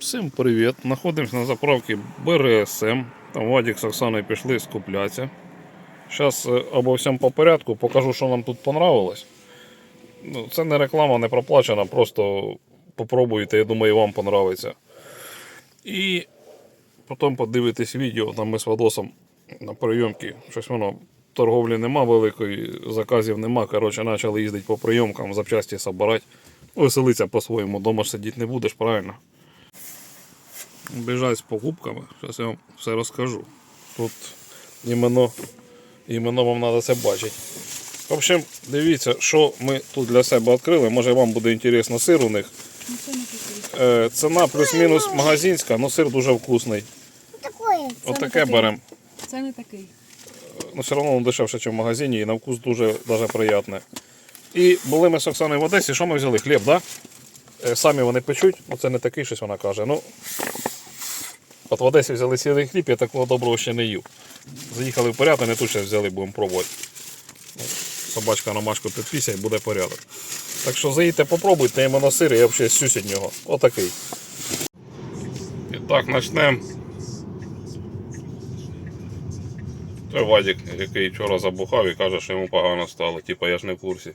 Всім привіт! Знаходимося на заправці БРСМ. Там Вадик з Оксаною пішли скуплятися. Зараз обо всьому по порядку покажу, що нам тут понравилось. Ну, це не реклама, не проплачена, просто попробуйте, я думаю, вам понравиться. І потім подивитесь відео, там ми з Вадосом на прийомки. Щось воно торговлі нема великої, заказів нема. Коротше, почали їздити по прийомкам, запчасті собирати. Веселиться по-своєму, дома ж сидіти не будеш, правильно? Біжать з покупками. Зараз я вам все розкажу. Тут іменно, іменно вам треба це бачити. В общем, дивіться, що ми тут для себе відкрили. Може вам буде інтересно сир у них. Е, ціна плюс-мінус магазинська, але сир дуже вкусний. Отаке беремо. Це не такий. Ну, все одно дешевше, ніж в магазині, і на вкус дуже даже приємне. І були ми з Оксаною в Одесі, що ми взяли? Хліб, так? Да? Е, Самі вони печуть, оце не такий щось вона каже. Ну, от в Одесі взяли сірий хліб, я такого доброго ще не їв. Заїхали в порядок, не тут ще взяли, будемо пробувати. Собачка на машку підпісяй, буде порядок. Так що заїдьте, попробуйте іменно сир, я взагалі від нього. Отакий. І так, почнемо. Це Вадик, який вчора забухав і каже, що йому погано стало. Типа я ж не в курсі.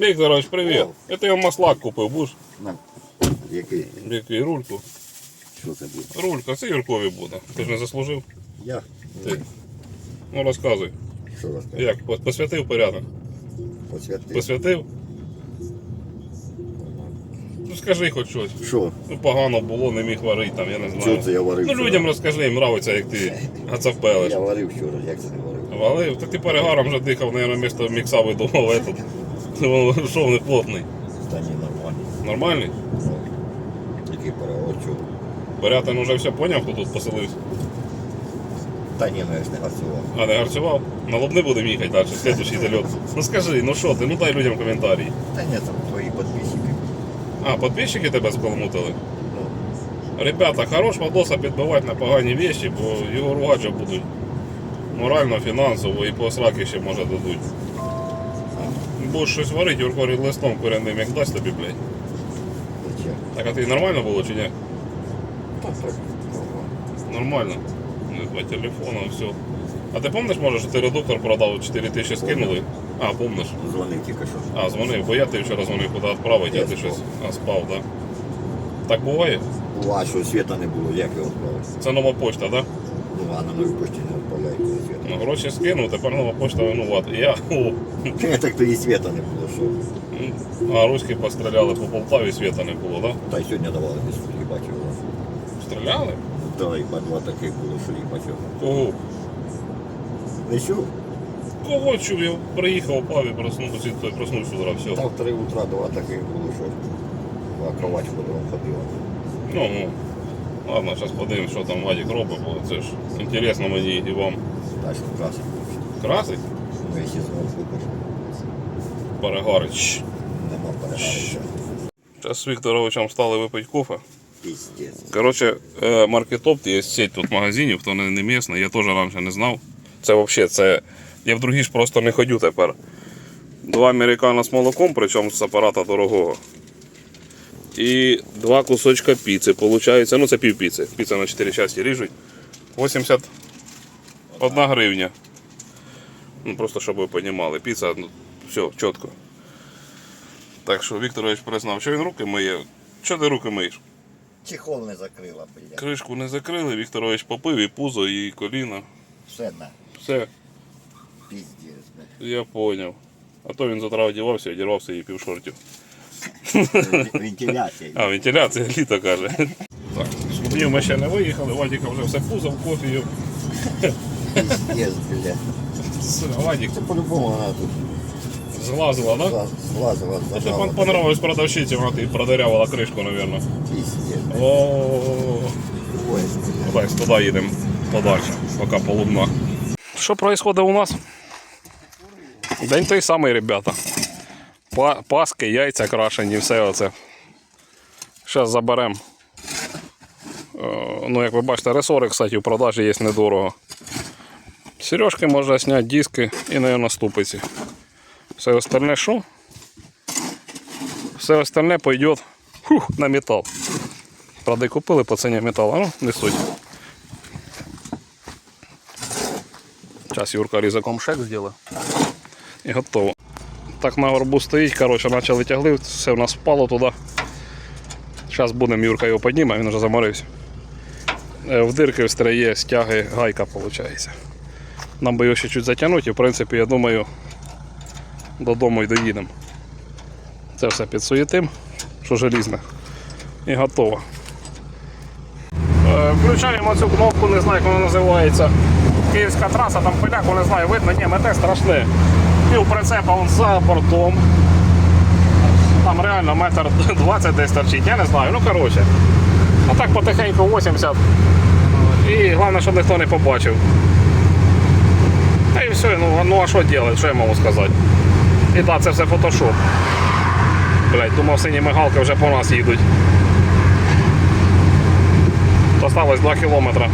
Вікторович, привіт. Я тебе маслак купив, будеш? Який? Який рульку? Що це буде? Рулька, це Юркові буде. Ти ж не заслужив? Я? Ти. Ну розказуй. Що розказати? Як? Посвятив порядок? Посвяти. Посвятив? Ну скажи хоч щось. Що? Ну погано було, не міг варити там, я не знаю. Чого це я варив? Ну вчора? людям розкажи, їм нравиться, як ти гацавпелиш. Я варив вчора, як це не варив? Валив, так ти перегаром вже дихав, наверное, місто мікса видумав этот. Воно Шов не плотний. Та ні. Нормальний? Ну, Який переговор, чого? Борятин уже все поняв, хто тут поселився. Та ні, ну я ж не гарцював. А не гарцював? На лоб не будемо їхати далі, слідуючий зальот. Ну скажи, ну що ти, ну дай людям коментарі. Та ні, там твої підписчики. А, підписчики тебе сколомутили? Ну, Ребята, хорош Вадоса підбивати на погані вещі, бо його ругати вже будуть морально, фінансово і по сраки ще може дадуть. Будеш щось варити, Юрко листом корянним, як дасть тобі, блядь. Так а ти нормально було чи ні? Та так, нормально. Ну, По телефону, все. А ти пам'ятаєш, може, що ти редуктор продав 4 тисячі скинули? А, помниш. Дзвонив тільки що. А, дзвонив, бо я ти вчора дзвонив, куди відправити, а Я ти спав. щось а, спав, так? Да? Так буває? У що світа не було, як його відправити? Це нова почта, так? Да? Ну, а на новій пошті не відправляють світа. Ну, гроші скинув, тепер нова почта винувата. Я, о, так тоді світа не було, що? а руські постріляли по Полтаві, світа не було, так? Та й сьогодні давали десь бачив. Да? Стріляли? Та і по два таких було, що їх бачив. Кого? Не чув? Кого чув? Я приїхав, упав і проснувся, і проснувся зразу, все. Та в три утра два таких було, що а кровать ходила ходила. Ну, ну. Ладно, зараз подивимось, що там Вадик робить, бо це ж інтересно мені і вам. Далі красить. Красить? Ну, якщо знову купиш, Перегарич. нема перегарища. Зараз з Вікторовичем стали випити кофе. Коротше, маркетопт є сеть тут магазинів, хто не, місний, я теж раніше не знав. Це взагалі, це. Я в другі ж просто не ходю тепер. Два американо з молоком, причому з апарата дорогого. І два кусочка піци. Получається, ну це пів піци. Піца на 4 часті ріжуть. 81 гривня. Ну просто щоб ви розуміли. Піца, ну, все, чітко. Так що Вікторович признав, що він руки миє. Що ти руки миєш? Чехол не закрила, блядь. Кришку не закрили, Вікторович попив і пузо, і коліна. Все на. Все, Піздець, блядь. я поняв. А то він з утра одівався одірвався і пів шортів. Вен- Вентиляція. А, вентиляція літо каже. Так, з клубнів ми ще не виїхали, Вадіка вже все пузо в кофію. Піздець, блядь. Вадік Це по-любому вона тут злазила, да? зла- злазила, Це зажала. пон- понравилось продавщиці, вона тобі продырявила кришку, мабуть. Піздець. Так, туди їдемо подальше, поки полудна. Що відбувається у нас? День той самий, ребята. Паски, яйця крашені, все оце. Зараз заберемо. Е, Ну, як ви бачите, ресори, кстати, в продажі є недорого. Сережки можна зняти, диски і, мабуть, ступиці. Все остальне що? Все остальне пойде на метал. Правда, і купили по ціні металу, ну, не суть. Зараз Юрка різаком шек зробить. І готово. Так на горбу стоїть, коротше, почали тягли, все в нас впало туди. Зараз будемо, Юрка його підніме, він вже заморився. Е, В дирки встряє стяги гайка, виходить. Нам би його ще чуть затягнути, і в принципі, я думаю, додому й доїдемо. Це все підсуєтим, що желізне. І готово. Включаємо цю кнопку, не знаю, як вона називається. Київська траса, там поляку не знаю, видно, ні, мете страшне. Пів прицепа он за бортом. Там реально метр 20 десь торчить, я не знаю, ну коротше. А так потихеньку 80. І головне, щоб ніхто не побачив. Та і все, ну, ну а що робити, що я можу сказати? І так, це все фотошоп. Блять, думав, сині мигалки вже по нас їдуть. Осталось 2 кілометри.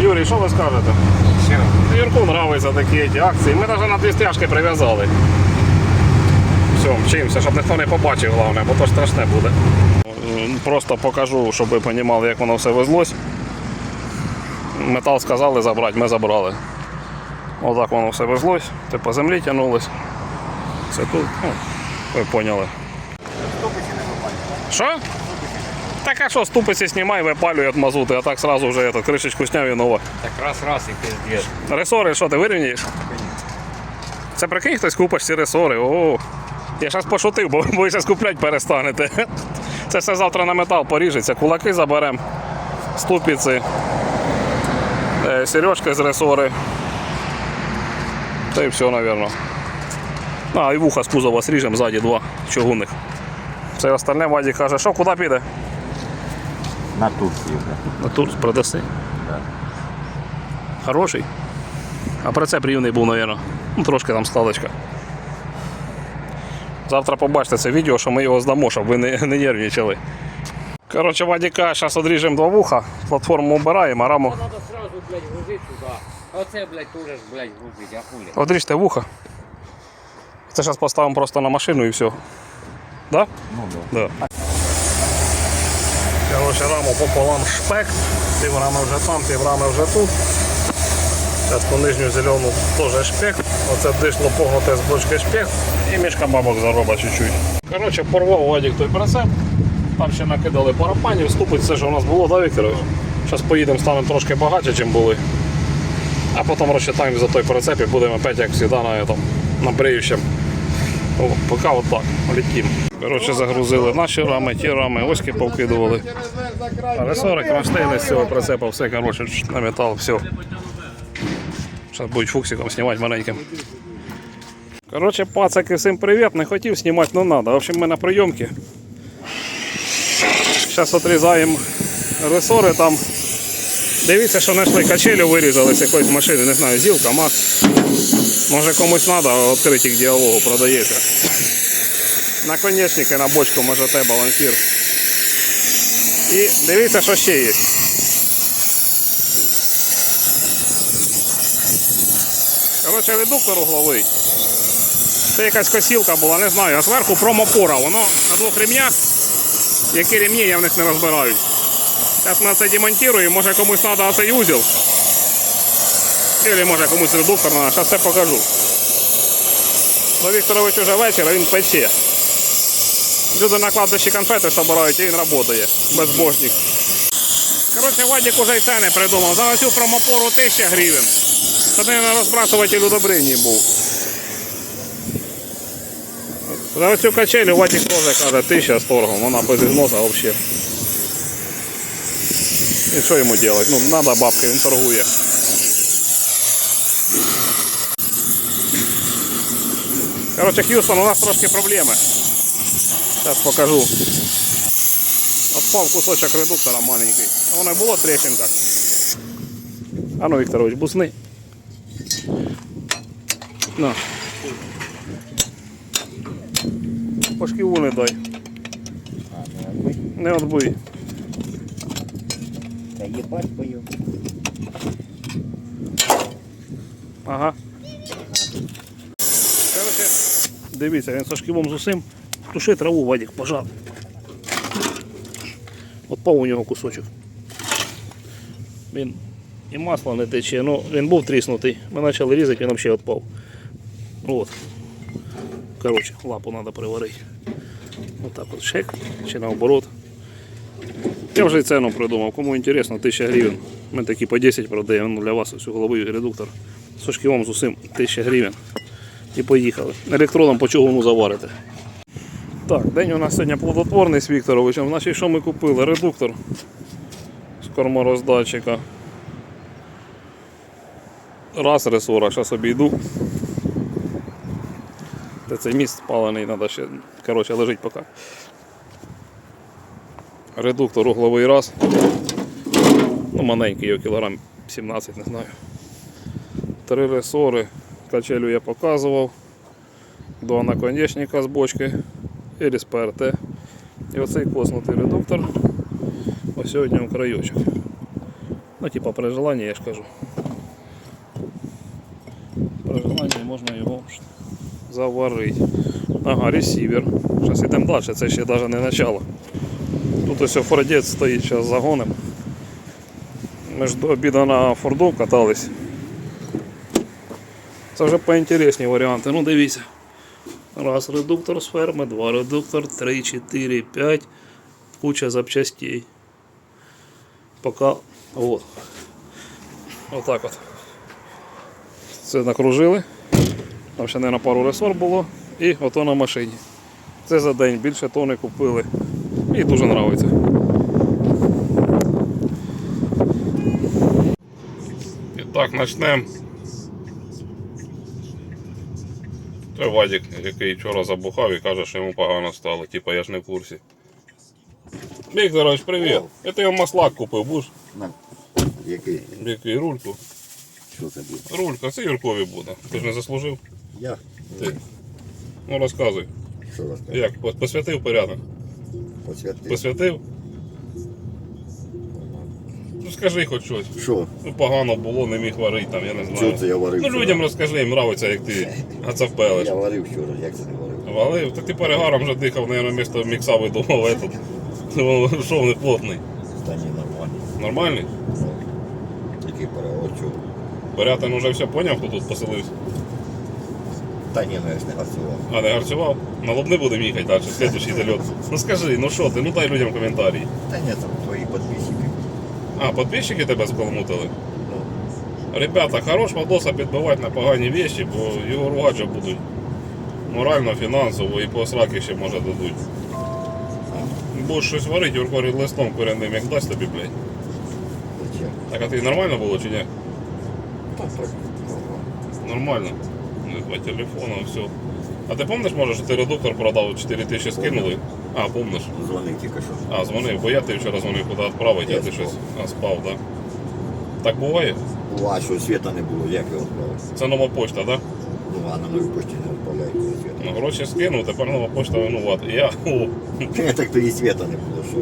Юрій, що ви скажете? Юрку подобаються такі ці акції. Ми навіть на дві стяжки прив'язали. Все, вчимося, щоб ніхто не побачив, головне, бо то страшне буде. Просто покажу, щоб ви розуміли, як воно все везлось. Метал сказали забрати, ми забрали. Отак воно все везлось, ти по землі тягнулось. Це тут, ну, ви поняли. Що? Так а що, ступиці знімай, випалює від мазути, а так сразу вже этот, кришечку сняв і нова. Так раз раз і пиздец. Ресори, що ти вирівняєш? Це прикинь, хтось купиш ці ресори. О, я зараз пошутив, бо ви зараз купляти перестанете. Це все завтра на метал поріжеться. Кулаки заберемо, ступиці, е, сережки з ресори. Та і все, мабуть. А, і вуха з кузова сріжемо ззаді два чугунних. Все остальне Ваді каже, що куди піде? На Турцію. На тур продаси. Хороший. А прицеп рівний був, мабуть. Ну, трошки там складочка. Завтра побачите це відео, що ми його здамо, щоб ви не, не нервничали. Коротше, Вадіка, зараз одріжемо два вуха, платформу обираємо, а раму. Надо сразу, блядь, грузить туди. Оце, блядь, теж, блядь, грузить, а хули. Одріжте вуха. Це зараз поставимо просто на машину і все. Да? Ну, да. Да. Короче, раму пополам шпек, пів рами вже там, пів рами вже тут. Зараз по нижню зелену теж шпек. Оце дишло погнуте з бочки шпек і мішка бабок зароба чуть-чуть. Коротше, порвав Вадік той прицеп. Там ще накидали парапанів, ступить все, що у нас було, да, Вікторович? Зараз поїдемо, станемо трошки багатше, ніж були. А потім розчитаємо за той прицеп і будемо опять, як завжди, на, на бреющем. О, поки от так, летім. Коротше, загрузили наші рами, ті рами, оськи повкидували. Ресори, кронштейни з цього прицепа, все, коротше, на метал, все. Зараз будуть фуксиком знімати маленьким. Коротше, пацаки, всім привіт. Не хотів знімати, але треба. В общем, ми на прийомці. Зараз відрізаємо ресори там. Дивіться, що знайшли качелю, вирізали з якоїсь машини, не знаю, зілка, мак. Може комусь треба, відкрити їх діалогу, продається. Наконечники на бочку можете балансір. І дивіться, що ще є. Коротше, редуктор угловий. Це якась косілка була, не знаю, а зверху промопора. Воно на двох ремнях. Які ремні, я в них не розбираюсь. Зараз ми це демонтуємо, може комусь треба цей узел. Или може комусь редуктор зараз все покажу. Ну, Вікторович уже вечір, а він пече. Люди на кладбищі конфети збирають, і він працює. Безбожник. Коротше, Вадик уже й це не придумав. За цю промопору 1000 гривень. Це не розбрасувати удобрення був. За цю качелю Вадик теж каже 1000 з торгом, вона без ізносу взагалі. І що йому робити? Ну, треба бабки, він торгує. Короче, Хьюстон, у нас трошки проблеми. Сейчас покажу. Отпав кусочок редуктора маленький. А воно було трещинка. А ну, Вікторович, бусни. На. По шківу не дай. Не отбий. Та їбать бою. Ага. Короче, дивіться, він со шківом з усім. Туши траву, Вадик, пожар. Отпав у нього кусочок. Він і масло не тече, ну він був тріснутий. Ми почали різати, він взагалі відпав. От. Коротше, лапу треба приварити. Отак от шек чи наоборот. Я вже і ціну придумав. Кому інтересно, 1000 гривень. Ми такі по 10 продаємо ну, для вас ось головий редуктор. З шківом з усім 1000 гривень. І поїхали. Електродом по чугуну заварити. Так, день у нас сьогодні плодотворний з Вікторовичем. Значить, що ми купили? Редуктор з кормороздатчика. Раз ресора, зараз обійду. Де цей міст спалений, треба ще. Коротше, лежить поки. Редуктор угловий раз. Ну, маленький його кілограм 17, не знаю. Три ресори. Качелю я показував. Два наконечника з бочки. І ПРТ. І оцей коснутий редуктор. Ось сьогодні у крайочок. Ну, типа при желанні, я ж кажу. При желанні можна його заварити. Ага, ресівер. Зараз йдемо далі, це ще навіть не начало. Тут ось фордець стоїть зараз загоним. Ми ж до обіду на форду катались. Це вже поінтересні варіанти. Ну дивіться. Раз редуктор з ферми, два редуктор, три, чотири, п'ять. Куча запчастей. Пока. Вот. Отак от. Це накружили. Там ще, мабуть, пару ресор було. І ото на машині. Це за день більше тони купили. Мені дуже подобається. І так, почнемо. Це Вадик, який вчора забухав і каже, що йому погано стало. Типа я ж не в курсі. Вікторович, привіт. Я тебе маслак купив, будеш? На. Який? Який рульку. Що це буде? Рулька, це Юркові буде. Ти ж не заслужив? Я? Ти. Ну розказуй. Що розказати? Як? Посвятив порядок? Посвяти. Посвятив? Ну скажи хоч щось. Що? Ну погано було, не міг варити там, я не знаю. Чого це я варив? Ну вчора? людям розкажи, їм нравиться, як ти гацавпелиш. Я варив вчора, як це не варив? Валив, та ти перегаром вже дихав, наверное, місто мікса видумав этот. Шов не плотний. Та ні, нормально. Нормальний? Ну, Який переговор, чого? Порятин уже все поняв, хто тут поселився. Та ні, ну я ж не працював. А не гарцював? На лоб не будемо їхати далі, слідуючий дольот. Ну скажи, ну що ти, ну дай людям коментарі. Та ні, там. А, підписчики тебе сколомутили? Ну, Ребята, хорош Вадоса підбивати на погані вещі, бо його вже будуть морально, фінансово і по сраки ще може дадуть. Будеш щось варити, Юрко листом коренним, як дасть тобі, блядь. зачем? Так а ти нормально було чи ні? Та так. Нормально. Ну, По телефону, все. А ти пам'ятаєш, може, що ти редуктор продав 4 тисячі скинули? А, помниш? Дзвонив тільки що. А, дзвонив, бо я ти вчора дзвонив, куди відправити, а Я ти спав. щось а, спав, так? Да? Так буває? Бува, що світа не було, як його відправив? Це нова почта, так? Да? Ну, а на новій пошті не відправляють коли світа. Ну, гроші скинув, тепер нова почта винувата. Я, о, Я так тоді світа не було, що.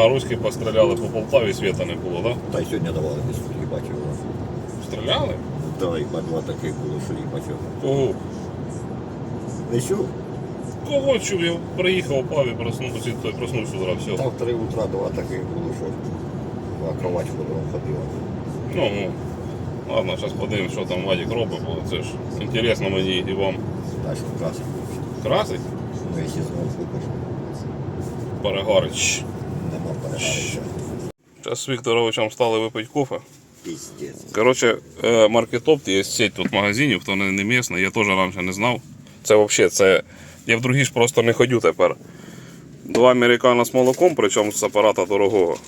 а руські постріляли по Полтаві, світа не було, так? Да? Та й сьогодні давали десь тут бачив. Стріляли? Да, і два таких було, що їх бачив. Кого? Не чув? Кого чув? Я приїхав, пав і проснувся, той проснувся зразу, все. Там в три утра два таких було, що а кровать дому ходила. Ну, ну. Ладно, зараз подивимось, що там Вадик робить, бо це ж інтересно мені і вам. Що красить. Красить? Ну, якщо знову купиш, Перегарич. нема перегарища. Зараз з Вікторовичем стали випити кофе. Піздець. Коротше, е, маркетопт є сеть тут магазинів, хто не, не місний, я теж раніше не знав. Це взагалі, це. Я в другі ж просто не ходю тепер. Два американо з молоком, причому з апарата дорогого.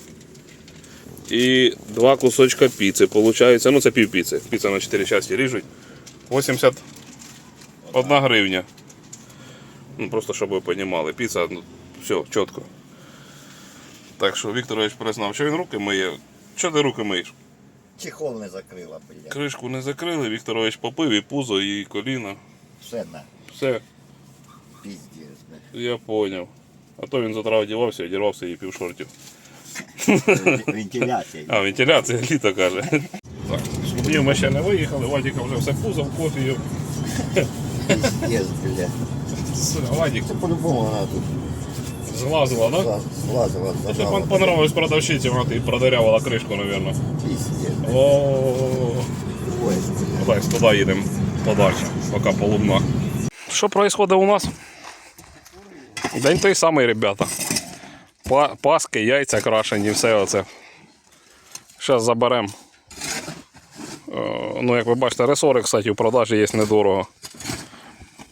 І два кусочка піци. Получається, ну це пів піци. Піца на 4 часті ріжуть. 81 гривня. Ну, просто щоб ви розуміли. Піца, ну, все, чітко. Так що Вікторович признав, що він руки миє. Що ти руки миєш? Чехол не закрила, блядь. Кришку не закрили, Вікторович попив і пузо, і коліна. Все на. Все, Піздець, блядь. я поняв. А то він з утра одівався, одірвався і пів шортів. Вентиляція. А, вентиляція літо каже. Так, з ми ще не виїхали, Вадіка вже все пузо в кофію. Піздець, блядь. Вадик, Це по-любому вона тут злазила, да? зла- злазила, зажала. пон- понравилось продавщиці, вона тобі продырявила кришку, мабуть. Пиздец. О, так, туди їдемо подальше, поки полумна. Що відбувається у нас? День той самий, ребята. Па- Паски, яйця крашені, все оце. Зараз заберемо. Е, Ну, як ви бачите, ресори, кстати, в продажі є недорого.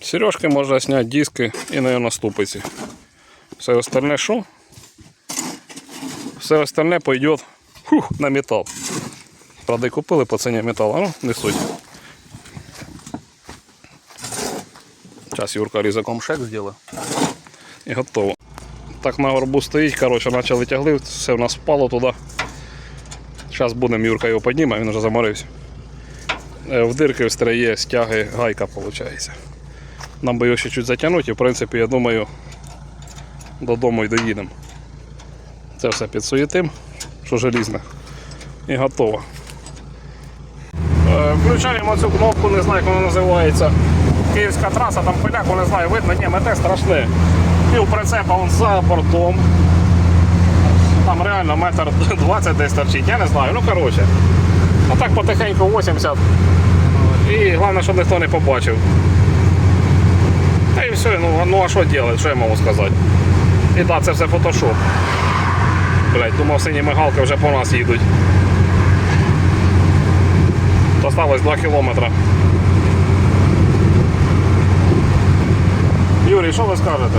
Сережки можна зняти, диски і, мабуть, ступиці. Все остальне що? Все остальне пойде на метал. Правда, і купили по ціні металу, ну, не суть. Зараз Юрка різаком шек зробить. І готово. Так на горбу стоїть, коротше, почали тягли, все в нас впало туди. Зараз будемо, Юрка його підніме, він вже заморився. Е, В дирки встряє стяги гайка, виходить. Нам би його ще чуть затягнути, і в принципі, я думаю, додому й доїдемо. Це все підсуєтим, що желізне. І готово. Е, Включаємо цю кнопку, не знаю, як вона називається. Київська траса, там поляку не знаю, видно, ні, мете страшне. Пів прицепа он за бортом. Там реально метр 20 десь торчить, я не знаю. Ну коротше. А так потихеньку 80. І головне, щоб ніхто не побачив. Та і все, ну, ну а що робити, що я можу сказати? І так, це все фотошоп. Блять, думав, сині мигалки вже по нас їдуть. Осталось 2 кілометри. Юрій, що ви скажете?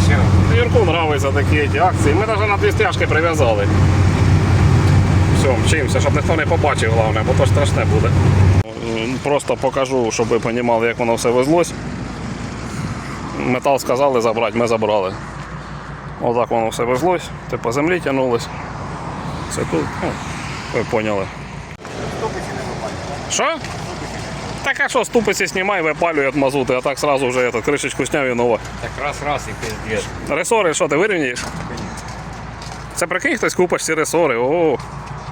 Все. Юрку нравятся такі ці акції. Ми навіть на дві стяжки прив'язали. Все, вчимося, щоб ніхто не побачив, головне, бо то страшне буде. Просто покажу, щоб ви розуміли, як воно все везлось. Метал сказали забрати, ми забрали. Отак воно все везлось, ти по землі тягнулось. Це тут, ну, ви поняли. Що? Так а що, ступиці знімай, випалює від мазути, а так сразу вже этот, кришечку сняв і нова. Так раз раз і пиздец. Ресори, що ти вирівняєш? Це прикинь, хтось купиш ці ресори. О,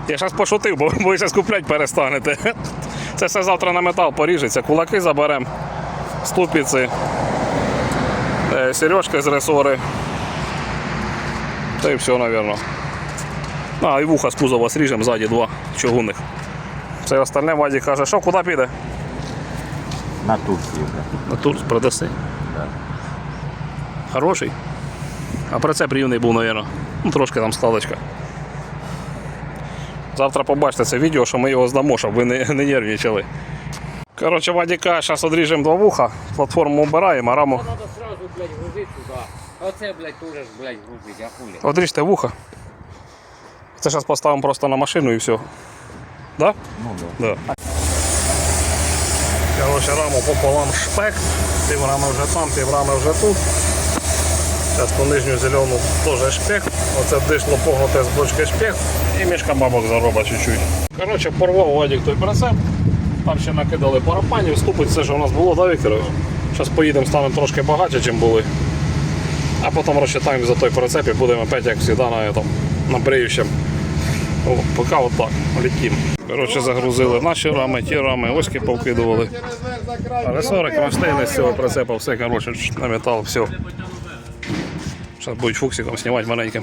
я зараз пошутив, бо ви зараз купляти перестанете. Це все завтра на метал поріжеться. Кулаки заберемо, ступиці, е, сережки з ресори. Та і все, мабуть. А, і вуха з кузова сріжемо ззаді два чугунних. Все остальне Вадік каже, що куди піде? На Турцію. На тур продаси. Хороший. А прицеп рівний був, мабуть. Ну, трошки там сталочка. Завтра побачите це відео, що ми його здамо, щоб ви не, не нервничали. Коротше, Вадіка, зараз одріжемо два вуха, платформу обираємо, а раму. Надо сразу, блядь, грузить сюда. Оце, блядь, тоже ж, блядь, грузить, а хули. Одріжте вуха. Це зараз поставимо просто на машину і все. Да? Ну да. Да. Короче, раму пополам шпек, пів рами вже там, пів рами вже тут. Зараз ту нижню зелену теж шпек. Оце дишло погнуте з бочки шпек і мішка бабок зароба чуть-чуть. Коротше, порвав Вадик той прицеп. Там ще накидали парапанів, ступить все, що у нас було, да, Вікторович? Зараз поїдемо, станемо трошки багатше, ніж були. А потім розчитаємо за той прицеп і будемо опять, як завжди, на, на бреющем. О, поки отак, летім. Коротше, загрузили наші рами, ті рами, оськи повкидували. Ресори, кронштейни з цього прицепа, все коротше, на метал, все. Зараз будуть фуксиком знімати маленьким.